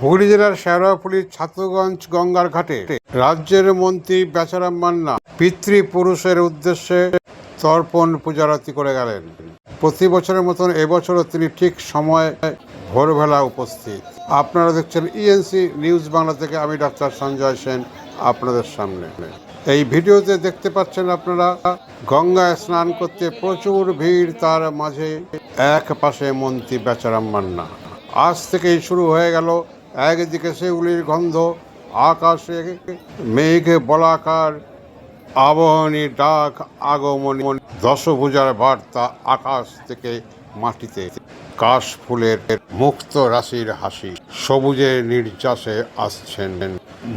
হুগলি জেলার শেওড়াফুলির ছাত্রগঞ্জ গঙ্গার ঘাটে রাজ্যের মন্ত্রী বেচারাম মান্না পিতৃপুরুষের উদ্দেশ্যে তর্পণ পূজারতি করে গেলেন। প্রতি বছরের মতন এবছরও তিনি ঠিক সময়ে ভোরবেলা উপস্থিত। আপনারা দেখছেন ইএনসি নিউজ বাংলা থেকে, আমি ডাক্তার সঞ্জয় সেন আপনাদের সামনে। এই ভিডিওতে দেখতে পাচ্ছেন আপনারা গঙ্গায় স্নান করতে প্রচুর ভিড়, তার মাঝে এক পাশে মন্ত্রী বেচারাম মান্না। আজ থেকেই শুরু হয়ে গেল একদিকে সেগুলির গন্ধ, আকাশে মেঘ বলাকার, আবহনী ডাক আগমনী। দশভুজার বার্তা আকাশ থেকে মাটিতে। কাশ ফুলের মুক্ত রাশির হাসি। সবুজের নির্যাসে আসছেন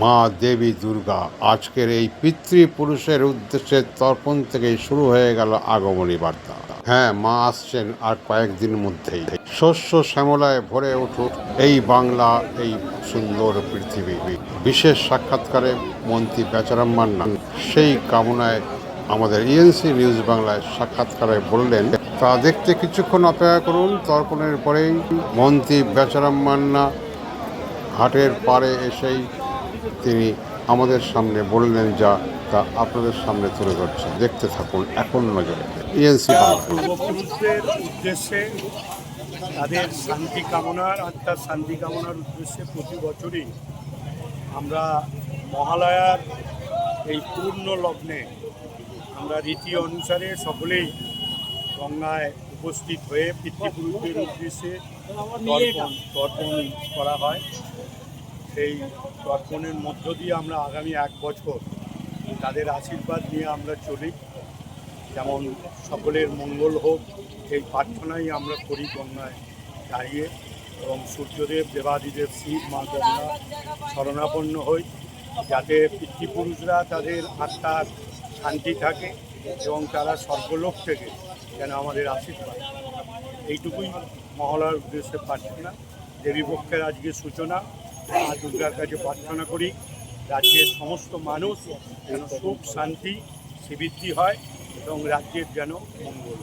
মা দেবী দুর্গা। আজকের এই পিতৃপুরুষের উদ্দেশ্যে তর্পণ থেকেই শুরু হয়ে গেল আগমনী বার্তা। হ্যাঁ মা আসছেন আর কয়েকদিন মধ্যেই। শস্য শ্যামলায় ভরে উঠুক এই বাংলা, এই সুন্দর পৃথিবী। বিশেষ সাক্ষাৎকারে মন্ত্রী বেচারাম মান্না সেই কামনায় আমাদের ইএনসি নিউজ বাংলায় সাক্ষাৎকারে বললেন, তা দেখতে কিছুক্ষণ অপেক্ষা করুন, তর্পণের পরেই মন্ত্রী বেচারাম মান্না ঘাটের পাড়ে এসেই তিনি আমাদের সামনে বললেন যা তা আপনাদের সামনে তুলে ধরছে। দেখতে থাকুন, এখন নজরে। ইএনসি বাংলা। উদ্দেশ্যে তাদের শান্তি কামনার আত্মার শান্তি কামনার উদ্দেশ্যে প্রতি বছরই আমরা মহালয়ার এই পূর্ণ লগ্নে আমরা রীতি অনুসারে সকলেই গঙ্গায় উপস্থিত হয়ে পিতৃপুরুষদের উদ্দেশ্যে তর্পণ তর্পণ করা হয়। সেই তর্পণের মধ্য দিয়ে আমরা আগামী এক বছর তাদের আশীর্বাদ নিয়ে আমরা চলি। যেমন সকলের মঙ্গল হোক, সেই প্রার্থনাই আমরা করি গঙ্গায় দাঁড়িয়ে। এবং সূর্যদেব, দেবাদিদেব, শিব, মা গঙ্গা শরণাপন্ন হই। যাতে পিতৃপুরুষরা তাদের আত্মার শান্তি থাকে এবং তারা স্বর্গলোক থেকে যেন আমাদের আশীর্বাদ। এইটুকুই মহলার উদ্দেশ্যে প্রার্থনা। দেবীপক্ষের আজকে সূচনা। মা দুর্গার কাছে প্রার্থনা করি। রাজ্যের সমস্ত মানুষ যেন সুখ শান্তি শ্রীবৃদ্ধি হয় এবং রাজ্যের যেন মঙ্গল।